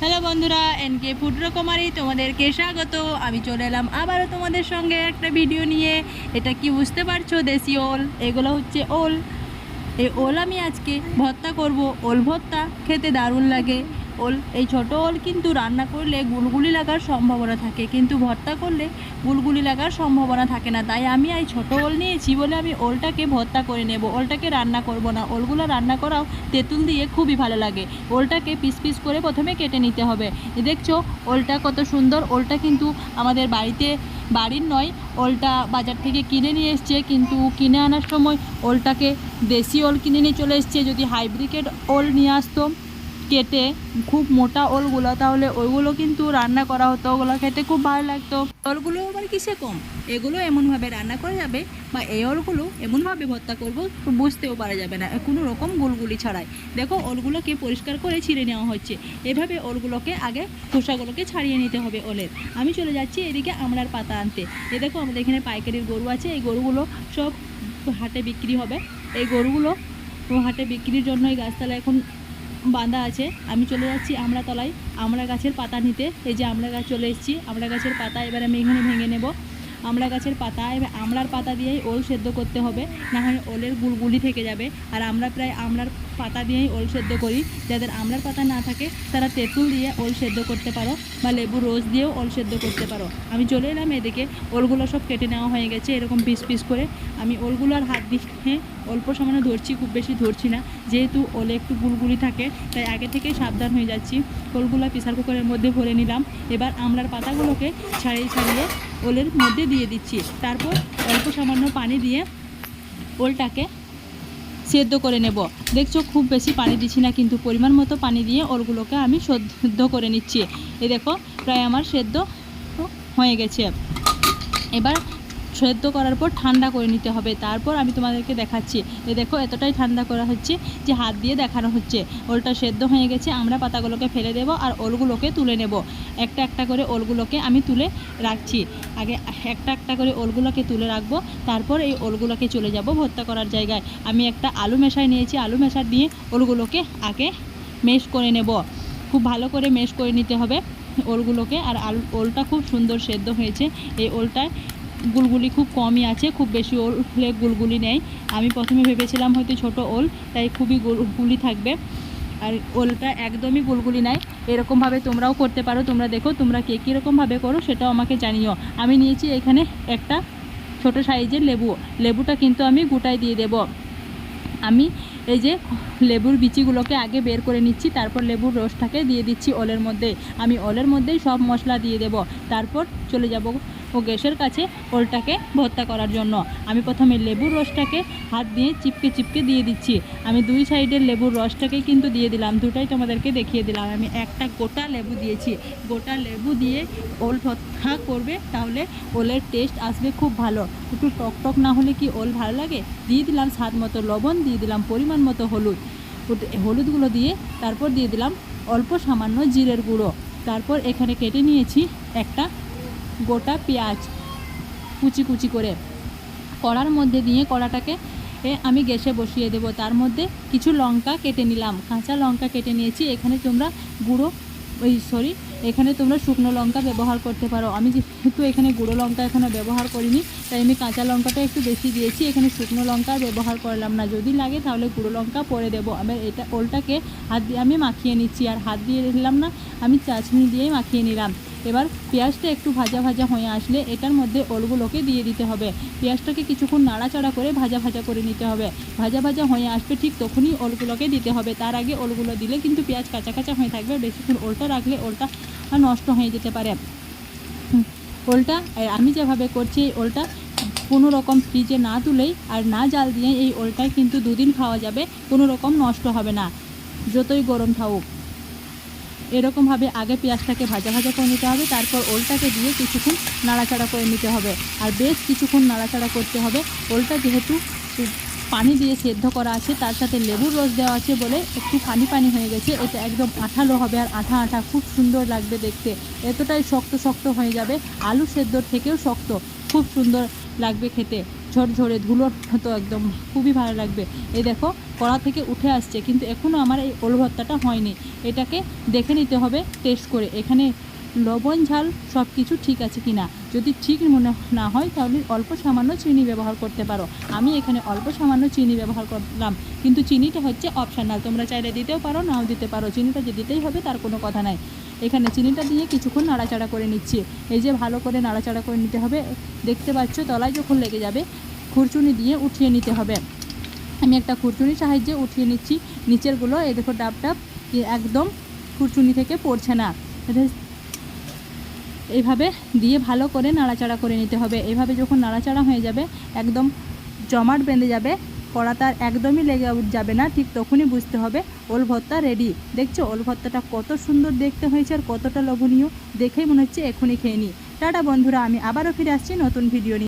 Hello বন্ধুরা N K ফুটরকুমারী তোমাদেরকে স্বাগত। আমি চলে এলাম আবারও তোমাদের সঙ্গে একটা ভিডিও নিয়ে। এটা কি বুঝতে পারছ, দেশি ওল? এগুলো হচ্ছে ওল। এই ওল আমি আজকে ভর্তা করব। ওল ভর্তা খেতে দারুণ লাগে। ওল, এই ছোট ওল কিন্তু রান্না করলে গুলগুলি লাগার সম্ভাবনা থাকে, কিন্তু ভর্তা করলে গুলগুলি লাগার সম্ভাবনা থাকে না। তাই আমি এই ছোট ওল নিয়েছি বলে আমি ওলটাকে ভর্তা করে নেব। ওলটাকে রান্না করব না। ওলগুলো রান্না করাও তেঁতুল দিয়ে খুবই ভালো লাগে। ওলটাকে পিস পিস করে প্রথমে কেটে নিতে হবে। দেখছ, ওলটা কত সুন্দর। ওলটা কিন্তু আমাদের বাড়িতে, বাড়ির নয়, ওলটা বাজার থেকে কিনে নিয়ে এসছে, কিন্তু কিনে আনার সময় ওলটাকে দেশি ওল কিনে নিয়ে চলে এসছে। যদি হাইব্রিকেট ওল নিয়ে আসতো কেটে খুব মোটা ওলগুলো, তাহলে ওইগুলো কিন্তু রান্না করা হতো, ওগুলো খেতে খুব ভালো লাগতো। ওলগুলো আবার কিসে কম? এগুলো এমনভাবে রান্না করা যাবে বা এই ওলগুলো এমনভাবে ভর্তা করব বুঝতেও পারা যাবে না। কোনো রকম গুলগুলি ছাড়াই। দেখো, ওলগুলোকে পরিষ্কার করে ছিঁড়ে নেওয়া হচ্ছে। এভাবে ওলগুলোকে আগে খোসাগুলোকে ছাড়িয়ে নিতে হবে ওলের। আমি চলে যাচ্ছি এদিকে আমড়ার পাতা আনতে। এ দেখো, আমাদের এখানে পাইকারির গরু আছে। এই গরুগুলো সব হাটে বিক্রি হবে। এই গরুগুলো হাটে বিক্রির জন্য এই গাছতলা এখন বাঁধা আছে। আমি চলে যাচ্ছি আমড়া তলায় আমড়া গাছের পাতা নিতে। এই যে আমরা গাছ চলে এসেছি। আমরা গাছের পাতা এবার আমি এখানে ভেঙে নেব। আমরা গাছের পাতা এবার আমড়ার পাতা দিয়েই ওল সেদ্ধ করতে হবে। না হয় ওলের গুলগুলি থেকে যাবে। আর আমরা প্রায় আমড়ার পাতা দিয়েই ওল সেদ্ধ করি। যাদের আমলার পাতা না থাকে, তারা তেঁতুল দিয়ে ওল সেদ্ধ করতে পারো বা লেবু রোজ দিয়েও ওল সেদ্ধ করতে পারো। আমি চলে এলাম এদিকে, ওলগুলো সব কেটে নেওয়া হয়ে গেছে এরকম পিস পিস করে। আমি ওলগুলো আর হাত দিয়ে অল্প সামান্য ধরছি, খুব বেশি ধরছি না। যেহেতু ওলে একটু গুলগুলি থাকে, তাই আগে থেকেই সাবধান হয়ে যাচ্ছি। ওলগুলো প্রেসার কুকারের মধ্যে ভরে নিলাম। এবার আমলার পাতাগুলোকে ছাড়িয়ে ছাড়িয়ে ওলের মধ্যে দিয়ে দিচ্ছি। তারপর অল্প সামান্য পানি দিয়ে ওলটাকে সেদ্ধ করে নেব। দেখছ, খুব বেশি পানি দিচ্ছি না, কিন্তু পরিমাণ মতো পানি দিয়ে ওরগুলোকে আমি সেদ্ধ করে নিচ্ছি। এ দেখো, প্রায় আমার সেদ্ধ হয়ে গেছে। এবার সেদ্ধ করার পর ঠান্ডা করে নিতে হবে। তারপর আমি তোমাদেরকে দেখাচ্ছি। এ দেখো, এতটাই ঠান্ডা করা হচ্ছে যে হাত দিয়ে দেখানো হচ্ছে। ওলটা সেদ্ধ হয়ে গেছে, আমরা পাতাগুলোকে ফেলে দেব আর ওলগুলোকে তুলে নেব। একটা একটা করে ওলগুলোকে আমি তুলে রাখছি। আগে একটা একটা করে ওলগুলোকে তুলে রাখব, তারপর এই ওলগুলোকে চলে যাব ভর্তা করার জায়গায়। আমি একটা আলু মেশাই নিয়েছি, আলু মেশার দিয়ে ওলগুলোকে আগে মেশ করে নেব। খুব ভালো করে মেশ করে নিতে হবে ওলগুলোকে। আর আলু, ওলটা খুব সুন্দর সেদ্ধ হয়েছে। এই ওলটায় গুলগুলি খুব কমই আছে, খুব বেশি ওল হলে গুলগুলি নেই। আমি প্রথমে ভেবেছিলাম হয়তো ছোট ওল, তাই খুবই গুলগুলি থাকবে। আর ওলটা একদমই গুলগুলি নাই। এরকমভাবে তোমরাও করতে পারো, তোমরা দেখো, তোমরা কে কীরকমভাবে করো সেটাও আমাকে জানিও। আমি নিয়েছি এখানে একটা ছোট সাইজের লেবু। লেবুটা কিন্তু আমি গোটায় দিয়ে দেব। আমি এই যে লেবুর বিচিগুলোকে আগে বের করে নিচ্ছি, তারপর লেবুর রসটাকে দিয়ে দিচ্ছি ওলের মধ্যে আমি ওলের মধ্যেই সব মশলা দিয়ে দেব। তারপর চলে যাব ও গ্যাসের কাছে ওলটাকে ভর্তা করার জন্য। আমি প্রথমে লেবুর রসটাকে হাত দিয়ে চিপকে চিপকে দিয়ে দিচ্ছি। আমি দুই সাইডের লেবুর রসটাকে কিন্তু দিয়ে দিলাম। দুটাই তোমাদেরকে দেখিয়ে দিলাম। আমি একটা গোটা লেবু দিয়েছি। গোটা লেবু দিয়ে ওল ভর্তা করবে, তাহলে ওলের টেস্ট আসবে খুব ভালো। একটু টক টক না হলে কি ওল ভালো লাগে? দিয়ে দিলাম স্বাদ মতো লবণ, দিয়ে দিলাম পরিমাণ মতো হলুদ। হলুদগুলো দিয়ে তারপর দিয়ে দিলাম অল্প সামান্য জিরের গুঁড়ো। তারপর এখানে কেটে নিয়েছি একটা গোটা পেঁয়াজ কুচি কুচি করে কড়ার মধ্যে দিয়ে কড়াটাকে আমি গ্যাসে বসিয়ে দেব। তার মধ্যে কিছু লঙ্কা কেটে নিলাম। কাঁচা লঙ্কা কেটে নিয়েছি। এখানে তোমরা গুঁড়ো, ওই সরি, এখানে তোমরা শুকনো লঙ্কা ব্যবহার করতে পারো। আমি যেহেতু এখানে গুঁড়ো লঙ্কা এখানে ব্যবহার করিনি, তাই আমি কাঁচা লঙ্কাটা একটু বেশি দিয়েছি। এখানে শুকনো লঙ্কা ব্যবহার করলাম না। যদি লাগে তাহলে গুঁড়ো লঙ্কা পরে দেবো। আমি এটা ওলটাকে হাত দিয়ে আমি মাখিয়ে নিচ্ছি। আর হাত দিয়ে দিলাম না, আমি চাটনি দিয়েই মাখিয়ে নিলাম। এবার পেঁয়াজটা একটু ভাজা ভাজা হয়ে আসলে এটার মধ্যে ওলগুলোকে দিয়ে দিতে হবে। পেঁয়াজটাকে কিছুক্ষণ নাড়াচাড়া করে ভাজা ভাজা করে নিতে হবে। ভাজা ভাজা হয়ে আসবে ঠিক তখনই ওলগুলোকে দিতে হবে। তার আগে ওলগুলো দিলে কিন্তু পেঁয়াজ কাঁচা কাঁচা হয়ে থাকবে। বেশিক্ষণ ওলটা রাখলে ওলটা নষ্ট হয়ে যেতে পারে। ওলটা, আমি যেভাবে করছি এই ওলটা, কোনো রকম ফ্রিজে না তুলেই আর না জাল দিয়ে এই ওলটাই কিন্তু দুদিন খাওয়া যাবে। কোনো রকম নষ্ট হবে না। যতই গরম থাকুক। এরকমভাবে আগে পেঁয়াজটাকে ভাজা ভাজা করে নিতে হবে, তারপর ওলটাকে দিয়ে কিছুক্ষণ নাড়াচাড়া করে নিতে হবে। আর বেশ কিছুক্ষণ নাড়াচাড়া করতে হবে। ওলটা যেহেতু পানি দিয়ে সেদ্ধ করা আছে, তার সাথে লেবুর রস দেওয়া আছে বলে একটু পানি পানি হয়ে গেছে, এটা একদম আঠালো হবে আর আঠা আঠা খুব সুন্দর লাগবে দেখতে। এতটাই শক্ত শক্ত হয়ে যাবে, আলু সেদ্ধর থেকেও শক্ত, খুব সুন্দর লাগবে খেতে। ঝরঝরে ধুলোর মতো একদম খুবই ভালো লাগবে। এই দেখো, কড়া থেকে উঠে আসছে, কিন্তু এখনও আমার এই ওল ভর্তাটা হয়নি। এটাকে দেখে নিতে হবে টেস্ট করে। এখানে লবণ, ঝাল সব কিছু ঠিক আছে কি না যদি ঠিক মনে না হয়, তাহলে অল্প সামান্য চিনি ব্যবহার করতে পারো। আমি এখানে অল্প সামান্য চিনি ব্যবহার করলাম, কিন্তু চিনিটা হচ্ছে অপশনাল তোমরা চাইলে দিতেও পারো, নাও দিতে পারো। চিনিটা যে দিতেই হবে, তার কোনো কথা নাই। এখানে চিনিটা দিয়ে কিছুক্ষণ নাড়াচাড়া করে নিচ্ছি। এই যে ভালো করে নাড়াচাড়া করে নিতে হবে। দেখতে পাচ্ছ, তলায় যখন লেগে যাবে, খুরচুনি দিয়ে উঠিয়ে নিতে হবে। আমি একটা খুরচুনির সাহায্যে উঠিয়ে নিচ্ছি। নিচেরগুলো এই দেখো ডাব ডাব একদম খুরচুনি থেকে পড়ছে না। এইভাবে দিয়ে ভালো করে নাড়াচাড়া করে নিতে হবে। এভাবে যখন নাড়াচাড়া হয়ে যাবে, একদম জমাট বেঁধে যাবে কড়াটা তার একদমই লেগে যাবে না, ঠিক তখনই বুঝতে হবে ওল ভর্তা রেডি দেখছ, ওল ভর্তাটা কত সুন্দর দেখতে হয়েছে আর কতটা লোভনীয়, দেখেই মনে হচ্ছে এখনই খেয়ে নিই। টাটা বন্ধুরা, আমি আবারও ফিরে আসছি নতুন ভিডিও নিয়ে।